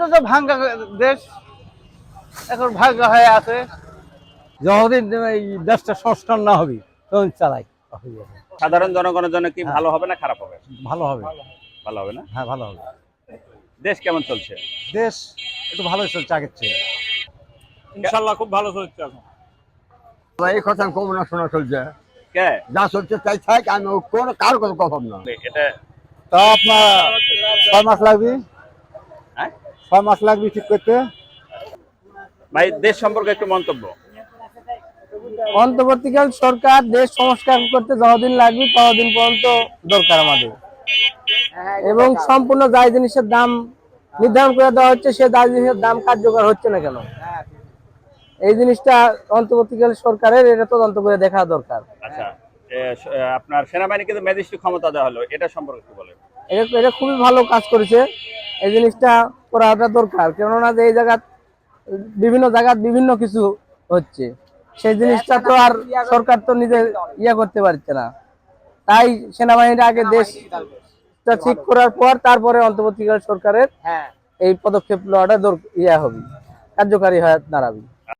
তো তো ভাঙ্গা দেশ এখন ভাঙ্গা হয়ে আছে। যতদিন এই দেশটা সংস্কার না হবে তখন চালাই। সাধারণ জনগণের জন্য কি ভালো হবে না খারাপ হবে? ভালো হবে। ভালো হবে না? হ্যাঁ ভালো হবে। দেশ কেমন চলছে? দেশ একটু ভালোই চলছে আগের চেয়ে। ইনশাল্লাহ খুব ভালো চলছে এখন। এই কথা আমি কম না শোনা চলছে। কে? যা চলছে তাই থাক আমি কোনো কারও কথা কথা না এটা তা আপনার ছয় মাস লাগবে? ছয় মাস লাগবে ঠিক করতে? ভাই দেশ সম্পর্কে একটু মন্তব্য। অন্তর্বর্তীকাল সরকার দেশ সংস্কার করতে যতদিন লাগবে ততদিন পর্যন্ত দরকার আমাদের। এবং সম্পূর্ণ যাই জিনিসের দাম নির্ধারণ করে দেওয়া হচ্ছে সে যাই জিনিসের দাম কার্যকর হচ্ছে না কেন? এই জিনিসটা অন্তর্বর্তীকাল সরকারের এটা তদন্ত করে দেখা দরকার। আচ্ছা আপনার সেনাবাহিনীকে তো ম্যাজিস্ট্রেট ক্ষমতা দেওয়া হলো এটা সম্পর্কে বলেন। এটা এটা খুবই ভালো কাজ করেছে। এই জিনিসটা করাটা দরকার কেননা যে এই জায়গা বিভিন্ন জায়গা বিভিন্ন কিছু হচ্ছে। সেই জিনিসটা তো আর সরকার তো নিজে ইয়ে করতে পারছে না। তাই সেনাবাহিনীর আগে দেশটা ঠিক করার পর তারপরে অন্তর্বর্তীকাল সরকারের এই পদক্ষেপ নেওয়াটা ইয়া ইয়ে হবে কার্যকারী হয়ে দাঁড়াবে